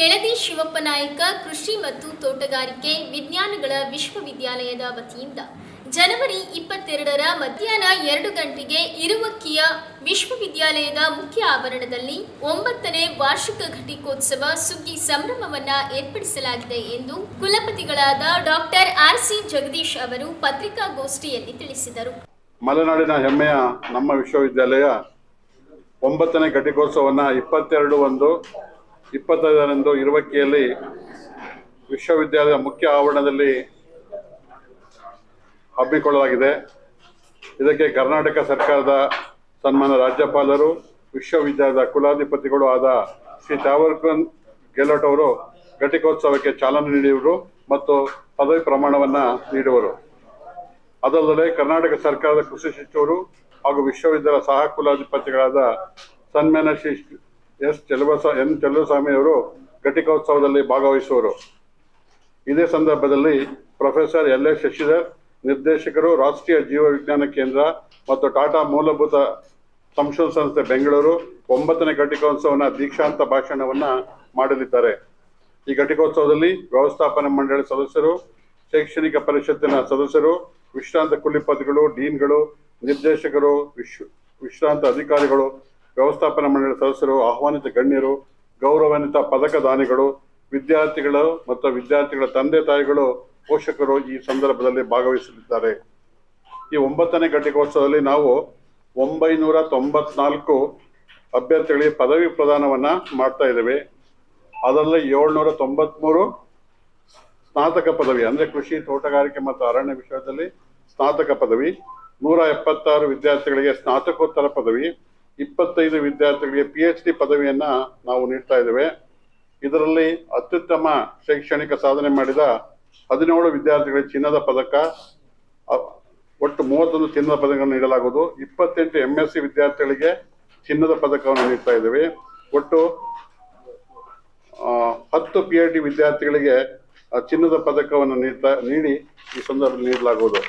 ಶಿವಪ್ಪ ನಾಯಕ ಕೃಷಿ ಮತ್ತು ತೋಟಗಾರಿಕೆ ವಿಜ್ಞಾನಗಳ ವಿಶ್ವವಿದ್ಯಾಲಯದ ವತಿಯಿಂದ ಜನವರಿ ಇಪ್ಪತ್ತೆರಡರ ಮಧ್ಯಾಹ್ನ ಎರಡು ಗಂಟೆಗೆ ಇರುವಕ್ಕಿಯ ವಿಶ್ವವಿದ್ಯಾಲಯದ ಮುಖ್ಯ ಆವರಣದಲ್ಲಿ ಒಂಬತ್ತನೇ ವಾರ್ಷಿಕ ಘಟಿಕೋತ್ಸವ ಸುಗ್ಗಿ ಸಂಭ್ರಮವನ್ನ ಏರ್ಪಡಿಸಲಾಗಿದೆ ಎಂದು ಕುಲಪತಿಗಳಾದ ಡಾಕ್ಟರ್ ಆರ್ ಸಿ ಜಗದೀಶ್ ಅವರು ಪತ್ರಿಕಾಗೋಷ್ಠಿಯಲ್ಲಿ ತಿಳಿಸಿದರು. ಮಲೆನಾಡಿನ ಹೆಮ್ಮೆಯ ನಮ್ಮ ವಿಶ್ವವಿದ್ಯಾಲಯ ಒಂಬತ್ತನೇ ಘಟಿಕೋತ್ಸವವನ್ನು ಇಪ್ಪತ್ತೆರಡು ಒಂದು ಇಪ್ಪತ್ತೈದರಂದು ಇರುವಕ್ಕಿಯಲ್ಲಿ ವಿಶ್ವವಿದ್ಯಾಲಯದ ಮುಖ್ಯ ಆವರಣದಲ್ಲಿ ಹಮ್ಮಿಕೊಳ್ಳಲಾಗಿದೆ ಇದಕ್ಕೆ ಕರ್ನಾಟಕ ಸರ್ಕಾರದ ಸನ್ಮಾನ ರಾಜ್ಯಪಾಲರು, ವಿಶ್ವವಿದ್ಯಾಲಯದ ಕುಲಾಧಿಪತಿಗಳು ಆದ ಶ್ರೀ ತಾವರ್ಕನ್ ಗೆಹ್ಲೋಟ್ ಅವರು ಘಟಿಕೋತ್ಸವಕ್ಕೆ ಚಾಲನೆ ನೀಡುವರು ಮತ್ತು ಪದವಿ ಪ್ರಮಾಣವನ್ನು ನೀಡುವರು. ಅದಲ್ಲದೆ ಕರ್ನಾಟಕ ಸರ್ಕಾರದ ಕೃಷಿ ಸಚಿವರು ಹಾಗೂ ವಿಶ್ವವಿದ್ಯಾಲಯ ಸಹ ಕುಲಾಧಿಪತಿಗಳಾದ ಸನ್ಮಾನ ಶ್ರೀ ಎಸ್ ಚೆಲುವಸ, ಎನ್ ಚೆಲುವಸ್ವಾಮಿ ಅವರು ಘಟಿಕೋತ್ಸವದಲ್ಲಿ ಭಾಗವಹಿಸುವರು. ಇದೇ ಸಂದರ್ಭದಲ್ಲಿ ಪ್ರೊಫೆಸರ್ ಎಲ್ ಎಸ್ ಶಶಿಧರ್, ನಿರ್ದೇಶಕರು ರಾಷ್ಟ್ರೀಯ ಜೀವ ವಿಜ್ಞಾನ ಕೇಂದ್ರ ಮತ್ತು ಟಾಟಾ ಮೂಲಭೂತ ಸಂಶೋಧನಾ ಸಂಸ್ಥೆ ಬೆಂಗಳೂರು ಒಂಬತ್ತನೇ ಘಟಿಕೋತ್ಸವನ ದೀಕ್ಷಾಂತ ಭಾಷಣವನ್ನು ಮಾಡಲಿದ್ದಾರೆ. ಈ ಘಟಿಕೋತ್ಸವದಲ್ಲಿ ವ್ಯವಸ್ಥಾಪನಾ ಮಂಡಳಿ ಸದಸ್ಯರು, ಶೈಕ್ಷಣಿಕ ಪರಿಷತ್ತಿನ ಸದಸ್ಯರು, ವಿಶ್ರಾಂತ ಕುಲಿಪತಿಗಳು, ಡೀನ್ಗಳು, ನಿರ್ದೇಶಕರು, ವಿಶ್ವ ವಿಶ್ರಾಂತ ಅಧಿಕಾರಿಗಳು ವ್ಯವಸ್ಥಾಪನಾ ಮಂಡಳಿ ಸದಸ್ಯರು, ಆಹ್ವಾನಿತ ಗಣ್ಯರು, ಗೌರವಾನ್ವಿತ ಪದಕದಾನಿಗಳು, ವಿದ್ಯಾರ್ಥಿಗಳು ಮತ್ತು ವಿದ್ಯಾರ್ಥಿಗಳ ತಂದೆ ತಾಯಿಗಳು, ಪೋಷಕರು ಈ ಸಂದರ್ಭದಲ್ಲಿ ಭಾಗವಹಿಸಲಿದ್ದಾರೆ. ಈ ಒಂಬತ್ತನೇ ಘಟಿಕೋತ್ಸವದಲ್ಲಿ ನಾವು ಒಂಬೈನೂರ ತೊಂಬತ್ನಾಲ್ಕು ಅಭ್ಯರ್ಥಿಗಳಿಗೆ ಪದವಿ ಪ್ರದಾನವನ್ನ ಮಾಡ್ತಾ ಇದ್ದೇವೆ. ಅದರಲ್ಲಿ ಏಳ್ನೂರ ತೊಂಬತ್ಮೂರು ಸ್ನಾತಕ ಪದವಿ, ಅಂದರೆ ಕೃಷಿ, ತೋಟಗಾರಿಕೆ ಮತ್ತು ಅರಣ್ಯ ವಿಷಯದಲ್ಲಿ ಸ್ನಾತಕ ಪದವಿ, ನೂರ ಎಪ್ಪತ್ತಾರು ವಿದ್ಯಾರ್ಥಿಗಳಿಗೆ ಸ್ನಾತಕೋತ್ತರ ಪದವಿ ಇಪ್ಪತ್ತೈದು ವಿದ್ಯಾರ್ಥಿಗಳಿಗೆ ಪಿ ಎಚ್ ಡಿ ಪದವಿಯನ್ನ ನಾವು ನೀಡ್ತಾ ಇದ್ದೇವೆ. ಇದರಲ್ಲಿ ಅತ್ಯುತ್ತಮ ಶೈಕ್ಷಣಿಕ ಸಾಧನೆ ಮಾಡಿದ ಹದಿನೇಳು ವಿದ್ಯಾರ್ಥಿಗಳಿಗೆ ಚಿನ್ನದ ಪದಕ ಒಟ್ಟು ಮೂವತ್ತೊಂದು ಚಿನ್ನದ ಪದಕಗಳನ್ನು ನೀಡಲಾಗುವುದು. ಇಪ್ಪತ್ತೆಂಟು ಎಂ ಎಸ್ ಸಿ ವಿದ್ಯಾರ್ಥಿಗಳಿಗೆ ಚಿನ್ನದ ಪದಕವನ್ನು ನೀಡ್ತಾ ಇದ್ದೇವೆ. ಒಟ್ಟು ಹತ್ತು ಪಿ ಎಚ್ ಡಿ ವಿದ್ಯಾರ್ಥಿಗಳಿಗೆ ಚಿನ್ನದ ಪದಕವನ್ನು ನೀಡ್ತಾ, ನೀಡಿ ಈ ಸಂದರ್ಭದಲ್ಲಿ ನೀಡಲಾಗುವುದು.